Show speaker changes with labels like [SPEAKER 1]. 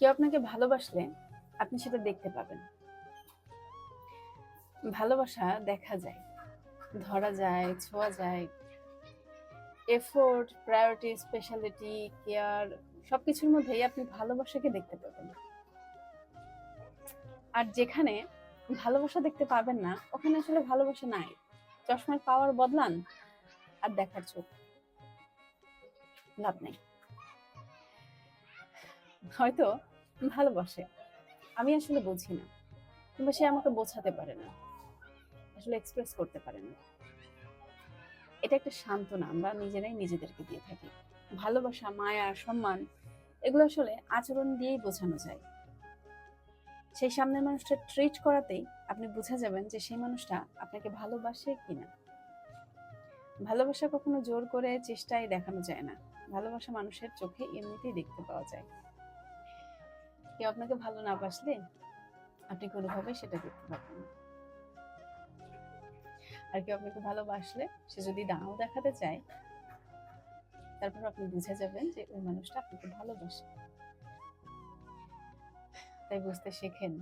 [SPEAKER 1] কেউ আপনাকে ভালোবাসলে আপনি সেটা দেখতে পাবেন। ভালোবাসা দেখা যায়, ধরা যায়, ছোঁয়া যায়। এফোর্ট প্রায়োরিটি স্পেশালিটি কেয়ার সবকিছুর মধ্যেই আপনি ভালোবাসাকে দেখতে পাবেন। আর যেখানে ভালোবাসা দেখতে পাবেন না, ওখানে আসলে ভালোবাসা নাই। চশমার পাওয়ার বদলান আর দেখার চোখ। লাভ নেই। হয়তো ভালোবাসে। আমি আসলে বুঝি না। কিংবা সে আমাকে বোঝাতে পারে না। আসলে এক্সপ্রেস করতে পারে না। এটা একটা সান্ত্বনা। আমরা নিজেরাই নিজেদেরকে দিয়ে থাকি। ভালোবাসা, মায়া, সম্মান, এগুলো আসলে আচরণ দিয়েই বোঝানো যায়। সেই সামনের মানুষটা ট্রিট করাতেই আপনি বুঝে যাবেন যে সেই মানুষটা আপনাকে ভালোবাসে কিনা। ভালোবাসা কখনো জোর করে চেষ্টায় দেখানো যায় না। ভালোবাসা মানুষের চোখে এমনিতেই দেখতে পাওয়া যায়। কেউ আপনাকে ভালো না বাসলে আপনি কোনোভাবেই সেটা দেখতে পারবেন না। আর কেউ আপনাকে ভালোবাসলে সে যদি দাঁড়াও দেখাতে চায়, তারপর আপনি বুঝে যাবেন যে ওই মানুষটা আপনাকে ভালোবাসে। তাই বুঝতে শেখেন